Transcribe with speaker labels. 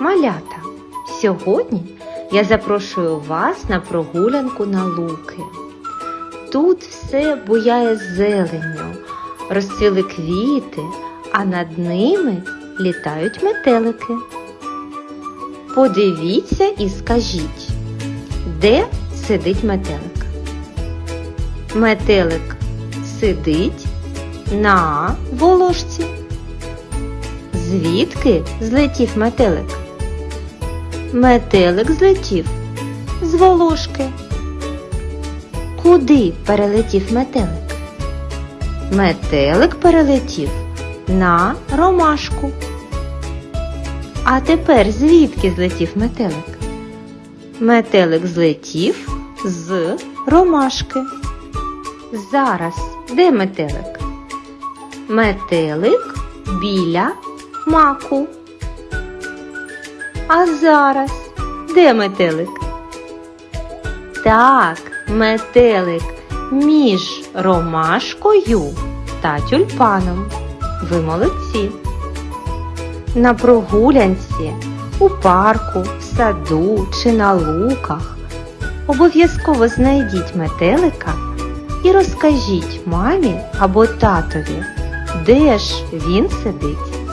Speaker 1: Малята, сьогодні я запрошую вас на прогулянку на луки. Тут все буяє зеленню, розцвіли квіти, а над ними літають метелики. Подивіться і скажіть, де сидить метелик? Метелик сидить на волошці. Звідки злетів метелик? Метелик злетів з волошки. Куди перелетів метелик? Метелик перелетів на ромашку. А тепер звідки злетів метелик? Метелик злетів з ромашки. Зараз де метелик? Метелик біля маку. А зараз де метелик? Так, метелик між ромашкою та тюльпаном. Ви молодці. На прогулянці, у парку, в саду чи на луках обов'язково знайдіть метелика і розкажіть мамі або татові, де ж він сидить.